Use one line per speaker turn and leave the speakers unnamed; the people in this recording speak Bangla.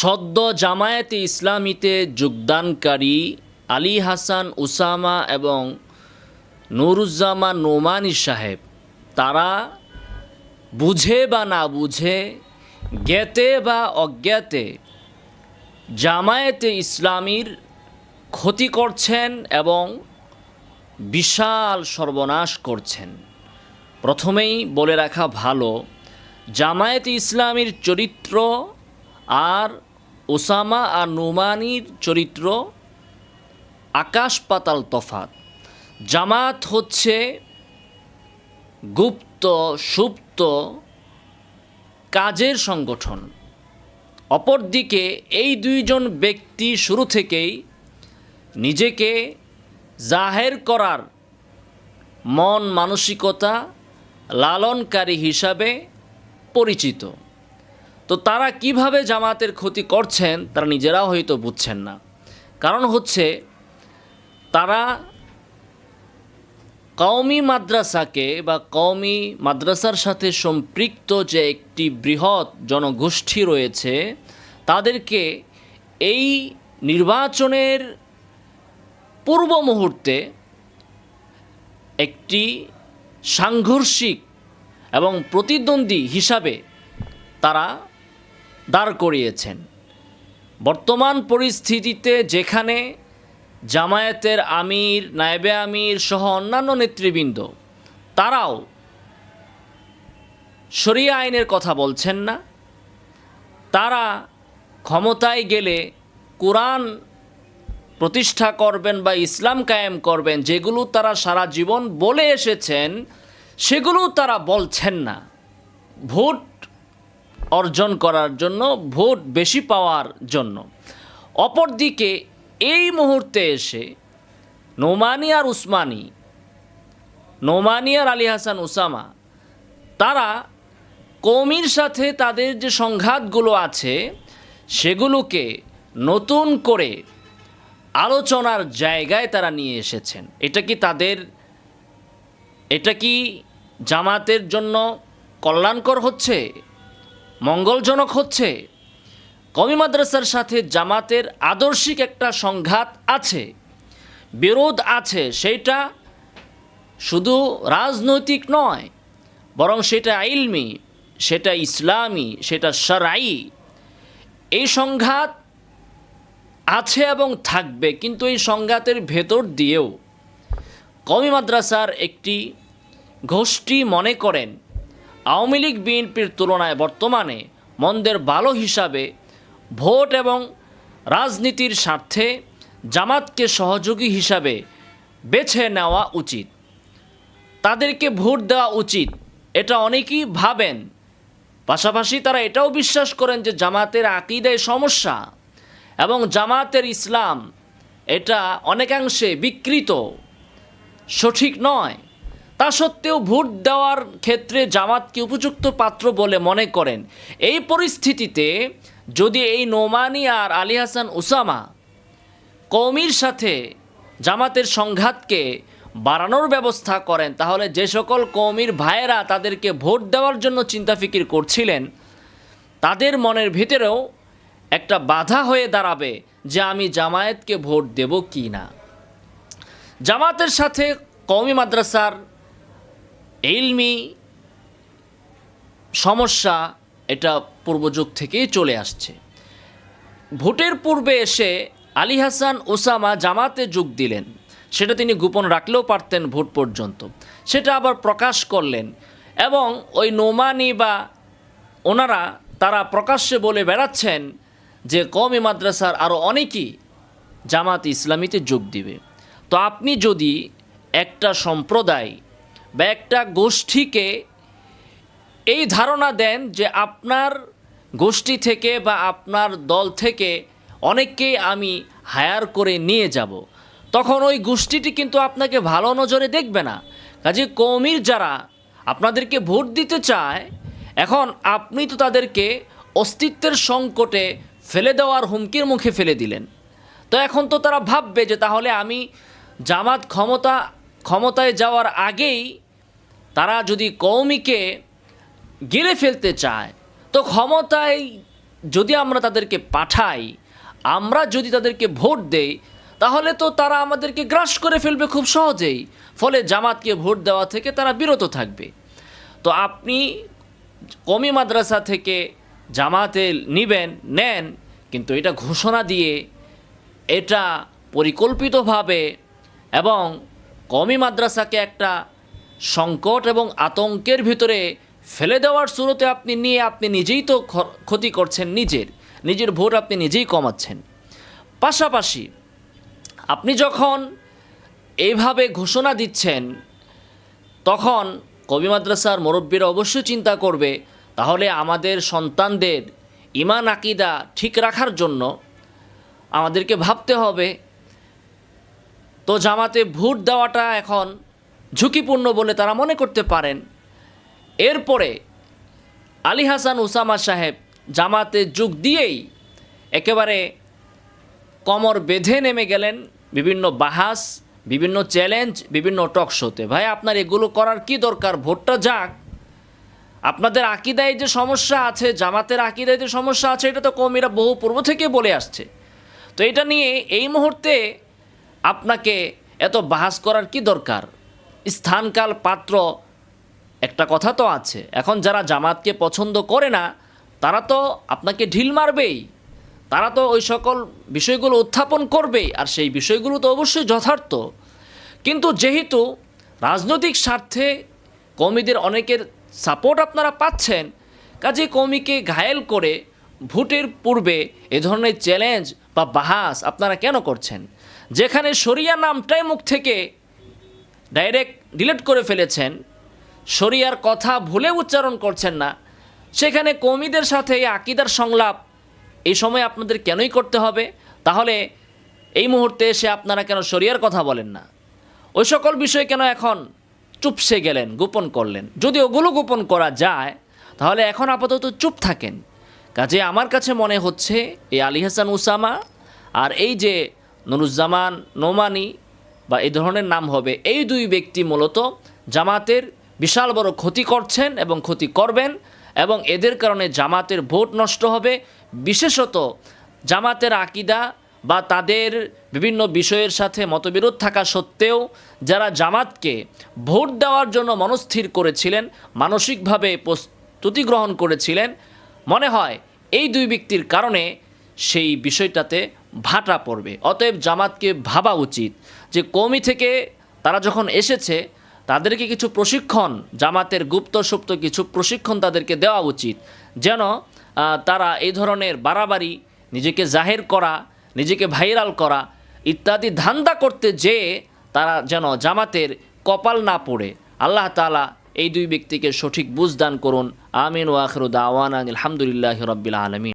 সদ্য জামায়াতে ইসলামীতে যোগদানকারী আলী হাসান উসামা এবং নুরুজ্জামা নোমানি সাহেব, তারা বুঝে বা না বুঝে, জ্ঞাতে বা অজ্ঞাতে জামায়াতে ইসলামীর ক্ষতি করছেন এবং বিশাল সর্বনাশ করছেন। প্রথমেই বলে রাখা ভালো, জামায়াতে ইসলামীর চরিত্র আর ওসামা আর নুমানির চরিত্র আকাশ পাতাল তফাত। জামাত হচ্ছে গুপ্ত, সুপ্ত কাজের সংগঠন। অপরদিকে এই দুইজন ব্যক্তি শুরু থেকেই নিজেকে জাহের করার মন মানসিকতা লালনকারী হিসাবে পরিচিত। তো তারা কীভাবে জামাতের ক্ষতি করছেন, তারা নিজেরাও হয়তো বুঝছেন না। কারণ হচ্ছে, তারা কওমি মাদ্রাসাকে বা কওমি মাদ্রাসার সাথে সম্পৃক্ত যে একটি বৃহৎ জনগোষ্ঠী রয়েছে, তাদেরকে এই নির্বাচনের পূর্ব মুহূর্তে একটি সাংঘর্ষিক এবং প্রতিদ্বন্দ্বী হিসাবে তারা দাঁড় করিয়েছেন। বর্তমান পরিস্থিতিতে যেখানে জামায়াতের আমির, নায়েবে আমির সহ অন্যান্য নেতৃবৃন্দ, তারাও শরিয়া আইনের কথা বলছেন না। তারা ক্ষমতায় গেলে কোরআন প্রতিষ্ঠা করবেন বা ইসলাম কায়েম করবেন, যেগুলো তারা সারা জীবন বলে এসেছেন, সেগুলো তারা বলছেন না। ভোট অর্জন করার জন্য, ভোট বেশি পাওয়ার জন্য। অপরদিকে, এই মুহূর্তে এসে নোমানি আর উসমানি, নোমানি আর আলী হাসান উসামা, তারা কৌমির সাথে তাদের যে সংঘাতগুলো আছে, সেগুলোকে নতুন করে আলোচনার জায়গায় তারা নিয়ে এসেছেন। এটা কি তাদের, এটা কি জামাতের জন্য কল্যাণকর হচ্ছে? মঙ্গলজনক হচ্ছে। কমি মাদ্রাসার সাথে জামাতের আদর্শিক একটা সংঘাত আছে। বিরোধ আছে, সেইটা শুধু রাজনৈতিক নয়, বরং সেটা ইলমি, সেটা ইসলামী, সেটা সারাই এই সংঘাত আছে এবং থাকবে, কিন্তু এই সংঘাতের ভেতর দিয়েও। কমি মাদ্রাসার একটি গোষ্ঠী মনে করেন আওয়ামী লীগ বিএনপির তুলনায় বর্তমানে মন্দের ভালো হিসাবে ভোট এবং রাজনীতির স্বার্থে জামাতকে সহযোগী হিসাবে বেছে নেওয়া উচিত। তাদেরকে ভোট দেওয়া উচিত, এটা অনেকেই ভাবেন। পাশাপাশি তারা এটাও বিশ্বাস করেন যে জামাতের আকিদায় সমস্যা এবং জামাতের ইসলাম এটা অনেকাংশে বিকৃত, সঠিক নয়। তা সত্ত্বেও ভোট দেওয়ার ক্ষেত্রে জামাতকে উপযুক্ত পাত্র বলে মনে করেন? এই পরিস্থিতিতে যদি এই নোমানি আর আলী হাসান উসামা কৌমির সাথে জামাতের সংঘাতকে বাড়ানোর ব্যবস্থা করেন, তাহলে যে সকল কৌমির ভাইয়েরা তাদেরকে ভোট দেওয়ার জন্য চিন্তা ফিকির করছিলেন, তাদের মনের ভিতরেও একটা বাধা হয়ে দাঁড়াবে যে আমি জামায়াতকে ভোট দেব কি না। জামাতের সাথে কওমি মাদ্রাসার ইলমি সমস্যা এটা পূর্বযুগ থেকেই চলে আসছে। ভোটের পূর্বে এসে আলী হাসান ওসামা জামাতে যোগ দিলেন। সেটা তিনি গোপন রাখলেও পারতেন ভোট পর্যন্ত। সেটা আবার প্রকাশ করলেন এবং ওই নোমানি বা ওনারা তারা প্রকাশ্যে বলে বেড়াচ্ছেন যে কওমি মাদ্রাসার আরও অনেকেই জামাত ইসলামীতে যোগ দিবে। তো আপনি যদি একটা সম্প্রদায় বা একটা গোষ্ঠীকে এই ধারণা দেন যে আপনার গোষ্ঠী থেকে বা আপনার দল থেকে অনেককেই আমি হায়ার করে নিয়ে যাব। তখন ওই গোষ্ঠীটি কিন্তু আপনাকে ভালো নজরে দেখবে না। কাজে কৌমির যারা আপনাদেরকে ভোট দিতে চায়, এখন আপনি তো তাদেরকে অস্তিত্বের সংকটে ফেলে দেওয়ার হুমকির মুখে ফেলে দিলেন। তো এখন তো তারা ভাববে যে তাহলে আমি জামাত ক্ষমতা, ক্ষমতায় যাওয়ার আগেই তারা যদি কৌমিকে গিলে ফেলতে চায়, তো ক্ষমতায় যদি আমরা তাদেরকে পাঠাই, আমরা যদি তাদেরকে ভোট দেই, তাহলে তো তারা আমাদেরকে গ্রাস করে ফেলবে খুব সহজেই। ফলে জামাতকে ভোট দেওয়া থেকে তারা বিরত থাকবে। তো আপনি কমি মাদ্রাসা থেকে জামাতে নিবেন, নেন, কিন্তু এটা ঘোষণা দিয়ে এটা পরিকল্পিতভাবে এবং কমি মাদ্রাসাকে একটা সংকট এবং আতঙ্কের ভিতরে ফেলে দেওয়ার শুরুতে আপনি নিয়ে আপনি নিজেই তো ক্ষতি করছেন নিজের নিজের ভোট আপনি নিজেই কমাচ্ছেন। পাশাপাশি আপনি যখন এইভাবে ঘোষণা দিচ্ছেন, তখন কবি মাদ্রাসার মুরব্বীরা অবশ্যই চিন্তা করবে, তাহলে আমাদের সন্তানদের ইমান আকিদা ঠিক রাখার জন্য আমাদেরকে ভাবতে হবে। তো জামাতে ভোট দেওয়াটা এখন ঝুঁকিপূর্ণ বলে তারা মনে করতে পারেন। এরপরে আলী হাসান উসামা সাহেব জামাতে যোগ দিয়েই একেবারে কমর বেঁধে নেমে গেলেন বিভিন্ন বাহাস, বিভিন্ন চ্যালেঞ্জ, বিভিন্ন টক শোতে। ভাই, আপনার এগুলো করার কি দরকার? ভোটটা যাক। আপনাদের আকিদায় যে সমস্যা আছে, জামাতের আকিদায় যে সমস্যা আছে, এটা তো কমিরা বহু পূর্ব থেকে বলে আসছে। তো এটা নিয়ে এই মুহূর্তে আপনাকে এত বাহাস করার কি দরকার? স্থানকাল পাত্র, একটা কথা তো আছে। এখন যারা জামাতকে পছন্দ করে না, তারা তো আপনাকে ঢিল মারবেই। তারা তো ওই সকল বিষয়গুলো উত্থাপন করবেই, আর সেই বিষয়গুলো তো অবশ্যই যথার্থ। কিন্তু যেহেতু রাজনৈতিক স্বার্থে কমিদের অনেকের সাপোর্ট আপনারা পাচ্ছেন, কাজে কমিকে ঘায়েল করে ভোটের পূর্বে এ ধরনের চ্যালেঞ্জ বা বাহাস আপনারা কেন করছেন? যেখানে শরিয়া নামটাই মুখ থেকে ডাইরেক্ট ডিলিট করে ফেলেছেন। শরিয়ার কথা ভুলে উচ্চারণ করছেন না। সেখানে কমিদের সাথে এই আকিদার সংলাপ এই সময় আপনাদের কেনই করতে হবে? তাহলে এই মুহূর্তে এসে আপনারা কেন শরিয়ার কথা বলেন না? ওই সকল বিষয়ে কেন এখন চুপসে গেলেন, গোপন করলেন? যদি ওগুলো গোপন করা যায়, তাহলে এখন আপাতত চুপ থাকেন। কাজে আমার কাছে মনে হচ্ছে, এই আলী হাসান উসামা আর এই যে নুরুজ্জামান নোমানি বা এই ধরনের নাম হবে। এই দুই ব্যক্তি মূলত জামাতের বিশাল বড় ক্ষতি করছেন এবং ক্ষতি করবেন এবং এদের কারণে জামাতের ভোট নষ্ট হবে। বিশেষত জামাতের আকিদা বা তাদের বিভিন্ন বিষয়ের সাথে মতবিরোধ থাকা সত্ত্বেও যারা জামাতকে ভোট দেওয়ার জন্য মনস্থির করেছিলেন, মানসিকভাবে প্রস্তুতি গ্রহণ করেছিলেন, মনে হয় এই দুই ব্যক্তির কারণে সেই বিষয়টাতে ভাটা পড়বে। অতএব জামাতকে ভাবা উচিত যে কমি থেকে তারা যখন এসেছে, তাদেরকে কিছু প্রশিক্ষণ, জামাতের গুপ্ত সুপ্ত কিছু প্রশিক্ষণ তাদেরকে দেওয়া উচিত। যেন তারা এই ধরনের বাড়াবাড়ি, নিজেকে জাহের করা, নিজেকে ভাইরাল করা ইত্যাদি ধান্দা করতে যেয়ে তারা যেন জামাতের কপাল না পড়ে। আল্লাহ তালা এই দুই ব্যক্তিকে সঠিক বুঝদান করুন। আমিন ওয়াখরুদ আওয়ান আলহামদুলিল্লাহ রব্বিল আলমিন।